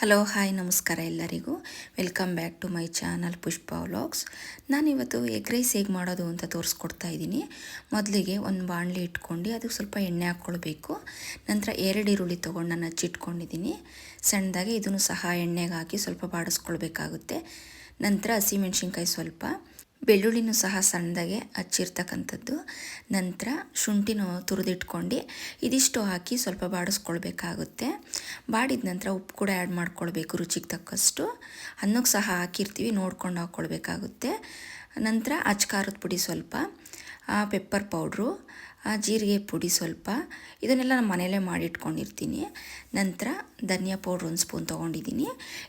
Hello hi ನಮಸ್ಕಾರ ಎಲ್ಲರಿಗೂ. Welcome back to my channel Pushpa vlogs ನಾನಿವತ್ತು ಎಗ್ ರೈಸ್ ಹೇಗೆ ಮಾಡೋದು ಅಂತ ತೋರಿಸ್ಕೊಡ್ತಾ ಇದ್ದೀನಿ. ಮೊದಲಿಗೆ ಒಂದು ಬಾಣಲಿ ಇಟ್ಕೊಂಡು ಅದಕ್ಕೆ ಸ್ವಲ್ಪ ಎಣ್ಣೆ ಹಾಕ್ಕೊಳ್ಬೇಕು. ನಂತರ ಎರಡು ಈರುಳ್ಳಿ ತೊಗೊಂಡು ನಾನು ಹಚ್ಚಿಟ್ಕೊಂಡಿದ್ದೀನಿ ಸಣ್ಣದಾಗಿ ಇದನ್ನು ಸಹ ಎಣ್ಣೆಗೆ ಹಾಕಿ ಸ್ವಲ್ಪ ಬಾಡಿಸ್ಕೊಳ್ಬೇಕಾಗುತ್ತೆ. ನಂತರ ಹಸಿಮೆಣ್ಸಿನ್ಕಾಯಿ ಸ್ವಲ್ಪ. ಬೆಳ್ಳುಳ್ಳಿನೂ ಸಹ ಸಣ್ಣದಾಗೆ ಹಚ್ಚಿರ್ತಕ್ಕಂಥದ್ದು. ನಂತರ ಶುಂಠಿನೂ ತುರಿದಿಟ್ಕೊಂಡು ಇದಿಷ್ಟು ಹಾಕಿ ಸ್ವಲ್ಪ ಬಾಡಿಸ್ಕೊಳ್ಬೇಕಾಗುತ್ತೆ. ಬಾಡಿದ ನಂತರ ಉಪ್ಪು ಕೂಡ ಆ್ಯಡ್ ಮಾಡ್ಕೊಳ್ಬೇಕು ರುಚಿಗೆ ತಕ್ಕಷ್ಟು. ಅನ್ನಕ್ಕೆ ಸಹ ಹಾಕಿರ್ತೀವಿ, ನೋಡ್ಕೊಂಡು ಹಾಕ್ಕೊಳ್ಬೇಕಾಗುತ್ತೆ ನಂತರ ಅಚ್ಕಾರದ ಪುಡಿ ಸ್ವಲ್ಪ. ಪೆಪ್ಪರ್ ಪೌಡ್ರು ಜೀರಿಗೆ ಪುಡಿ ಸ್ವಲ್ಪ. ಇದನ್ನೆಲ್ಲ ನಾನು ಮನೆಯಲ್ಲೇ ಮಾಡಿಟ್ಕೊಂಡಿರ್ತೀನಿ. ನಂತರ ಧನಿಯಾ ಪೌಡ್ರ್ ಒಂದು ಸ್ಪೂನ್ ತೊಗೊಂಡಿದ್ದೀನಿ.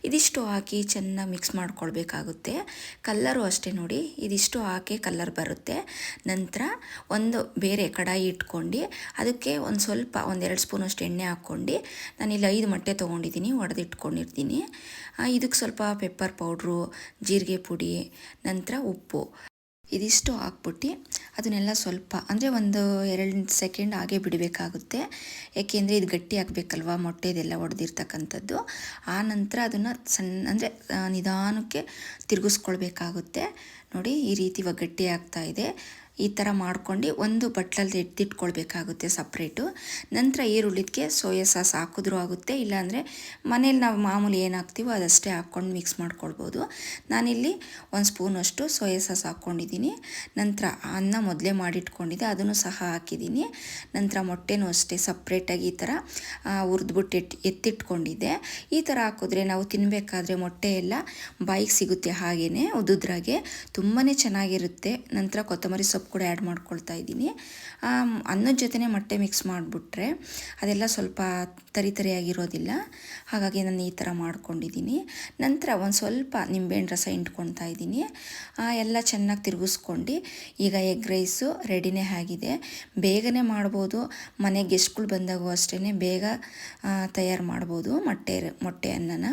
ಇದಿಷ್ಟು ಹಾಕಿ ಚೆನ್ನಾಗಿ ಮಿಕ್ಸ್ ಮಾಡ್ಕೊಳ್ಬೇಕಾಗುತ್ತೆ. ಕಲ್ಲರು ಅಷ್ಟೇ ನೋಡಿ, ಇದಿಷ್ಟು ಹಾಕಿ ಕಲ್ಲರ್ ಬರುತ್ತೆ. ನಂತರ ಒಂದು ಬೇರೆ ಕಡಾಯಿ ಇಟ್ಕೊಂಡು ಅದಕ್ಕೆ ಒಂದು ಸ್ವಲ್ಪ ಒಂದೆರಡು ಸ್ಪೂನಷ್ಟು ಎಣ್ಣೆ ಹಾಕ್ಕೊಂಡು ನಾನಿಲ್ಲಿ ಐದು ಮೊಟ್ಟೆ ತೊಗೊಂಡಿದ್ದೀನಿ, ಒಡೆದಿಟ್ಕೊಂಡಿರ್ತೀನಿ. ಇದಕ್ಕೆ ಸ್ವಲ್ಪ ಪೆಪ್ಪರ್ ಪೌಡ್ರು ಜೀರಿಗೆ ಪುಡಿ, ನಂತರ ಉಪ್ಪು. ಇದಿಷ್ಟು ಹಾಕ್ಬಿಟ್ಟು ಅದನ್ನೆಲ್ಲ ಸ್ವಲ್ಪ, ಅಂದರೆ ಒಂದು ಎರಡು ಸೆಕೆಂಡ್ ಹಾಗೆ ಬಿಡಬೇಕಾಗುತ್ತೆ. ಏಕೆಂದರೆ ಇದು ಗಟ್ಟಿ ಹಾಕಬೇಕಲ್ವ ಮೊಟ್ಟೆ ಇದೆಲ್ಲ ಒಡೆದಿರ್ತಕ್ಕಂಥದ್ದು. ಆ ನಂತರ ಅದನ್ನು ಸಣ್ಣ ಅಂದರೆ ನಿಧಾನಕ್ಕೆ ತಿರುಗಿಸ್ಕೊಳ್ಬೇಕಾಗುತ್ತೆ. ನೋಡಿ, ಈ ರೀತಿ ಇವಾಗ ಗಟ್ಟಿ ಆಗ್ತಾ ಇದೆ. ಈ ಥರ ಮಾಡ್ಕೊಂಡು ಒಂದು ಬಟ್ಲಲ್ಲಿ ಎತ್ತಿಟ್ಕೊಳ್ಬೇಕಾಗುತ್ತೆ ಸಪ್ರೇಟು. ನಂತರ ಈರುಳ್ಳಿದಕ್ಕೆ ಸೋಯಾ ಸಾಸ್ ಹಾಕಿದ್ರೂ ಆಗುತ್ತೆ, ಇಲ್ಲಾಂದರೆ ಮನೇಲಿ ನಾವು ಮಾಮೂಲಿ ಏನು ಹಾಕ್ತೀವೋ ಅದಷ್ಟೇ ಹಾಕ್ಕೊಂಡು ಮಿಕ್ಸ್ ಮಾಡ್ಕೊಳ್ಬೋದು. ನಾನಿಲ್ಲಿ ಒಂದು ಸ್ಪೂನಷ್ಟು ಸೋಯಾ ಸಾಸ್ ಹಾಕ್ಕೊಂಡಿದ್ದೀನಿ. ನಂತರ ಅನ್ನ ಮೊದಲೇ ಮಾಡಿಟ್ಕೊಂಡಿದ್ದೆ, ಅದನ್ನು ಸಹ ಹಾಕಿದ್ದೀನಿ. ನಂತರ ಮೊಟ್ಟೆನೂ ಅಷ್ಟೇ ಸಪ್ರೇಟಾಗಿ ಈ ಥರ ಹುರಿದ್ಬಿಟ್ಟು ಎಟ್, ಎತ್ತಿಟ್ಕೊಂಡಿದ್ದೆ. ಈ ಥರ ಹಾಕಿದ್ರೆ ನಾವು ತಿನ್ನಬೇಕಾದ್ರೆ ಮೊಟ್ಟೆ ಎಲ್ಲ ಬಾಯಿಗೆ ಸಿಗುತ್ತೆ ಹಾಗೆಯೇ ಉದುದ್ರಾಗೆ. ತುಂಬಾ ಚೆನ್ನಾಗಿರುತ್ತೆ. ನಂತರ ಕೊತ್ತಂಬರಿ ಸೊಪ್ಪು ಕೂಡ ಆ್ಯಡ್ ಮಾಡ್ಕೊಳ್ತಾ ಇದ್ದೀನಿ. ಅನ್ನದ ಜೊತೆನೇ ಮೊಟ್ಟೆ ಮಿಕ್ಸ್ ಮಾಡಿಬಿಟ್ರೆ ಅದೆಲ್ಲ ಸ್ವಲ್ಪ ತರಿ ತರಿಯಾಗಿರೋದಿಲ್ಲ. ಹಾಗಾಗಿ ನಾನು ಈ ಥರ ಮಾಡ್ಕೊಂಡಿದ್ದೀನಿ. ನಂತರ ಒಂದು ಸ್ವಲ್ಪ ನಿಂಬೆಹಣ್ಣು ರಸ ಇಂಟ್ಕೊಳ್ತಾ ಇದ್ದೀನಿ. ಎಲ್ಲ ಚೆನ್ನಾಗಿ ತಿರುಗಿಸ್ಕೊಂಡು ಈಗ ಎಗ್ ರೈಸು ರೆಡಿನೇ ಆಗಿದೆ. ಬೇಗನೆ ಮಾಡ್ಬೋದು. ಮನೆ ಗೆಸ್ಟ್ಗಳು ಬಂದಾಗೂ ಅಷ್ಟೇ ಬೇಗ ತಯಾರು ಮಾಡ್ಬೋದು ಮೊಟ್ಟೆ ಮೊಟ್ಟೆ ಅನ್ನನ.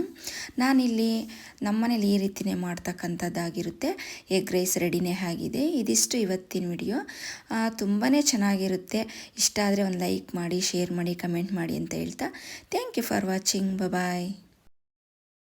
ನಾನಿಲ್ಲಿ ನಮ್ಮನೇಲಿ ಈ ರೀತಿಯೇ ಮಾಡ್ತಕ್ಕಂಥದ್ದಾಗಿರುತ್ತೆ. ಎಗ್ ರೈಸ್ ರೆಡಿನೇ ಆಗಿದೆ. ಇದಿಷ್ಟು ಇವತ್ತಿನ ವಿಡಿಯೋ. ತುಂಬಾ ಚೆನ್ನಾಗಿರುತ್ತೆ. ಇಷ್ಟ ಆದರೆ ಒಂದು ಲೈಕ್ ಮಾಡಿ, ಶೇರ್ ಮಾಡಿ, ಕಮೆಂಟ್ ಮಾಡಿ ಅಂತ ಹೇಳ್ತಾ. Thank you for watching. Bye